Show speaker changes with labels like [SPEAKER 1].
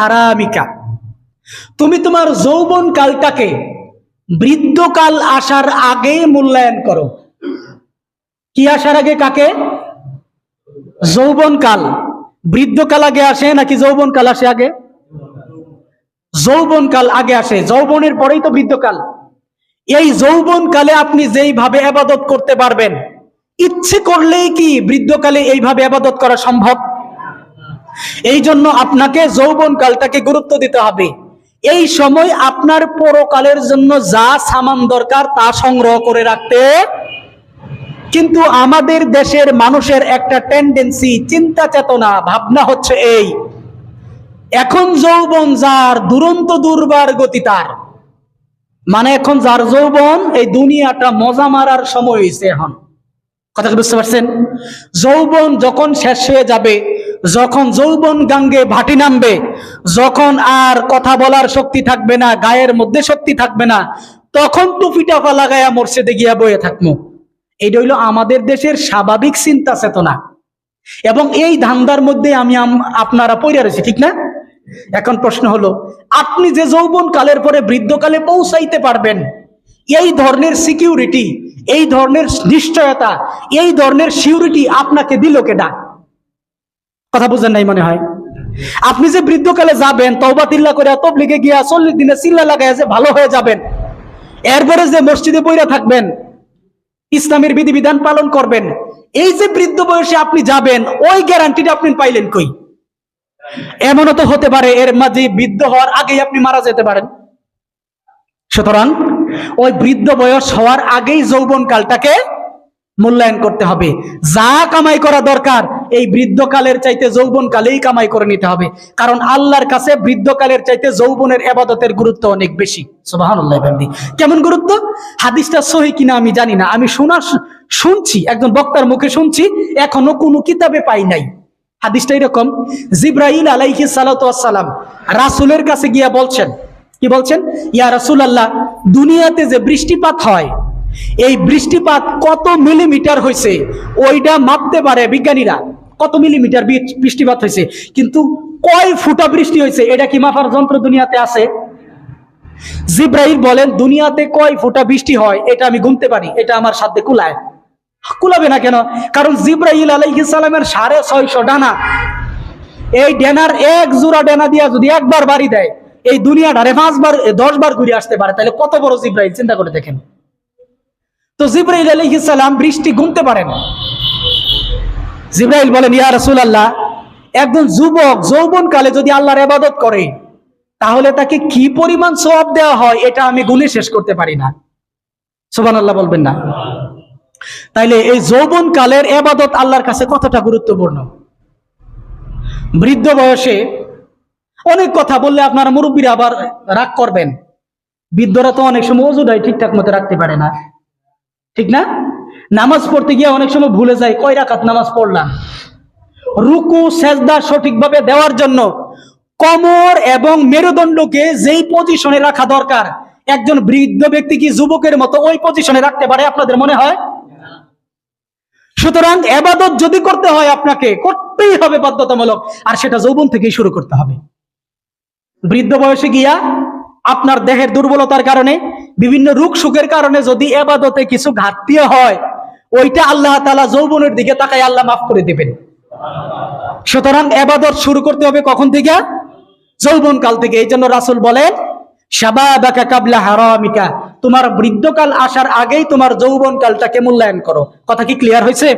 [SPEAKER 1] হারামিকা। তুমি তোমার যৌবন কালটাকে বৃদ্ধকাল আসার আগে মূল্যায়ন করো। কি আসার আগে কাকে? যৌবন কাল। বৃদ্ধকাল আগে আসে নাকি যৌবন কাল আসে আগে? যৌবন কাল আগে আসে। যৌবনের পরেই তো বৃদ্ধকাল। এই যৌবন কালে আপনি যেইভাবে আবাদত করতে পারবেন, ইচ্ছে করলেই কি বৃদ্ধকালে এইভাবে আবাদত করা সম্ভব? এই জন্য আপনাকে যৌবন কালটাকে গুরুত্ব দিতে হবে। এই সময় আপনার পরকালের জন্য যা সামান দরকার তা সংগ্রহ করে রাখতে। কিন্তু আমাদের দেশের মানুষের একটা টেন্ডেন্সি চিন্তা চেতনা, ভাবনা হচ্ছে এই। এখন যৌবন যার দুরন্ত দুর্বার গতি তার। মানে এখন যার যৌবন, এই দুনিয়াটা মজা মারার সময় হয়েছে এখন। কথা বুঝতে পারছেন? যৌবন যখন শেষ হয়ে যাবে, যখন যৌবন গাঙ্গে ভাটি নামবে, যখন আর কথা বলার শক্তি থাকবে না, গায়ের মধ্যে শক্তি থাকবে না, তখন টুপি টাপা লাগাইয়া মর্ষেদে গিয়া বয়ে থাকব এটা হইল আমাদের দেশের স্বাভাবিক চিন্তা চেতনা এবং এই ধান্দার মধ্যে আমি আপনারা পড়ে রয়েছি, ঠিক না? এখন প্রশ্ন হলো, আপনি যে যৌবন কালের পরে বৃদ্ধকালে পৌঁছাইতে পারবেন, এই ধরনের সিকিউরিটি এই ধরনের নিশ্চয়তা, এই ধরনের সিউরিটি আপনাকে দিল কেডা? কথা বুঝেন নাই মনে হয়? আপনি যে বৃদ্ধকালে যাবেন, তওবা তিল্লা করে তবলিগে গিয়া চল্লিশ দিনে চিল্লা লাগাইয়া যে ভালো হয়ে যাবেন, এরপরে যে মসজিদে বইরা থাকবেন, ইসলামের বিধিবিধান পালন করবেন, এই যে বৃদ্ধ বয়সে আপনি যাবেন, ওই গ্যারান্টিটা আপনি পাইলেন কই? এমনও তো হতে পারে, এর মাঝে বৃদ্ধ হওয়ার আগেই আপনি মারা যেতে পারেন। সুতরাং ওই বৃদ্ধ বয়স হওয়ার আগেই যৌবন কালটাকে মূল্যায়ন করতে হবে। যা কামাই করা দরকার, এই বৃদ্ধকালের চাইতে যৌবন কালেই কামাই করে নিতে হবে। কারণ আল্লাহর কাছে বৃদ্ধকালের চাইতে যৌবনের এবাদতের গুরুত্ব অনেক বেশি। সুবহানাল্লাহ কেমন গুরুত্ব? হাদিসটা সহি কিনা আমি জানি না। আমি শোনা, শুনছি, একজন বক্তার মুখে শুনছি, এখনও কোনো কিতাবে পাই নাই। হাদিসটা এরকম, জিব্রাইল আলাইহি সালাম রাসূলের কাছে গিয়া বলছেন কি বলছেন? ইয়া রাসূলুল্লাহ, দুনিয়াতে যে বৃষ্টিপাত হয়, এই বৃষ্টিপাত কত মিলিমিটার হয়েছে ওইটা মাপতে পারে বিজ্ঞানীরা। কত মিলিমিটার বৃষ্টিপাত হয়েছে কিন্তু কয় ফুটা বৃষ্টি হয়েছে এটা কি মাপার যন্ত্র দুনিয়াতে আছে? জিব্রাইল বলেন, দুনিয়াতে কয় ফুটা বৃষ্টি হয়, এটা আমি গুনতে পারি। এটা আমার সাথে কুলায়। কুলাবে না কেন? কারণ জিব্রাহিল সালামের সাড়ে ছয়শো ডানা, এই ডেনার এক জোড়া ডেনা দিয়া যদি একবার বাড়ি দেয় এই দুনিয়াটারে পাঁচবার দশ বার ঘুরে আসতে পারে। তাহলে কত বড় জিব্রাইল? চিন্তা করে দেখেন। তো জিব্রাইল আলাইহিস সালাম বৃষ্টি গুনতে পারেন জিব্রাইল বলেন, ইয়া রাসূলুল্লাহ, একজন যুবক যৌবন কালে যদি আল্লাহর ইবাদত করে, তাহলে তাকে কি পরিমাণ সওয়াব দেওয়া হয়, এটা আমি গুণে শেষ করতে পারি না। সুবহানাল্লাহ বলবেন না। তাইলে এই যৌবন কালের এবাদত আল্লাহর কাছে কতটা গুরুত্বপূর্ণ? বৃদ্ধ বয়সে অনেক কথা বললে আপনারা মুরব্বীরা আবার রাগ করবেন। বৃদ্ধরা তো অনেক সময় ওজুটাই ঠিকঠাক মতো রাখতে পারে না। ঠিক না? নামাজ পড়তে গিয়ে অনেক সময় ভুলে যায়, কয় রাকাত নামাজ পড়লাম? রুকু, সেজদা সঠিকভাবে দেওয়ার জন্য কমর এবং মেরুদণ্ডকে যেই পজিশনে রাখা দরকার, একজন বৃদ্ধ ব্যক্তি কি যুবকের মতো ওই পজিশনে রাখতে পারে আপনাদের মনে হয়? সুতরাং এবাদত যদি করতে হয় আপনাকে, করতেই হবে বাধ্যতামূলক, আর সেটা যৌবন থেকেই শুরু করতে হবে। বৃদ্ধ বয়সে গিয়া আপনার দেহের দুর্বলতার কারণে, বিভিন্ন রোগ সুখের কারণে যদি এবাদতে কিছু ঘাটতি হয়, ওইটা আল্লাহ তালা যৌবনের দিকে তাকাই আল্লাহ মাফ করে দিবেন। সুতরাং এবাদত শুরু করতে হবে কখন থেকে? যৌবন কাল থেকে। এই জন্য রাসুল বলেন কাবলা তোমার বৃদ্ধকাল আসার আগেই তোমার যৌবন কালটাকে মূল্যায়ন করো। কথা কি ক্লিয়ার হয়েছে